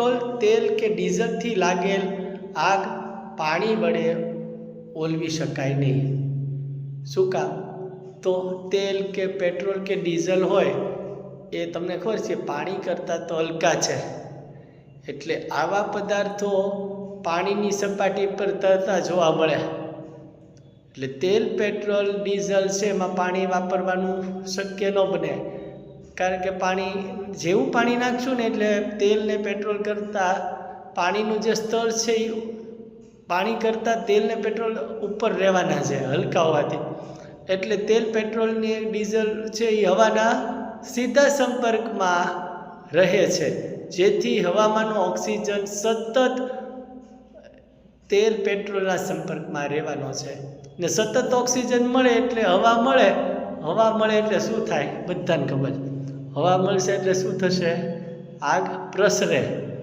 Petrol, તેલ કે ડીઝલથી લાગેલ આગ પાણી વડે ઓલવી શકાય નહીં. શું કામ? તો તેલ કે પેટ્રોલ કે ડીઝલ હોય, એ તમને ખબર છે, પાણી કરતાં તો હલકા છે. એટલે આવા પદાર્થો પાણીની સપાટી પર તરતા જોવા મળે. એટલે તેલ, પેટ્રોલ, ડીઝલ છે, એમાં પાણી વાપરવાનું શક્ય ન બને. કારણ કે પાણી, જેવું પાણી નાખશું ને એટલે તેલ ને પેટ્રોલ કરતાં પાણીનું જે સ્તર છે એ પાણી કરતાં તેલ ને પેટ્રોલ ઉપર રહેવાના છે, હલકા હોવાથી. એટલે તેલ પેટ્રોલ ને ડીઝલ છે એ હવાના સીધા સંપર્કમાં રહે છે. જેથી હવામાંનો ઓક્સિજન સતત તેલ પેટ્રોલના સંપર્કમાં રહેવાનો છે. ને સતત ઓક્સિજન મળે એટલે હવા મળે. હવા મળે એટલે શું થાય? બધાને ખબર. છે હવા મળશે એટલે શું થશે? આગ પ્રસરે.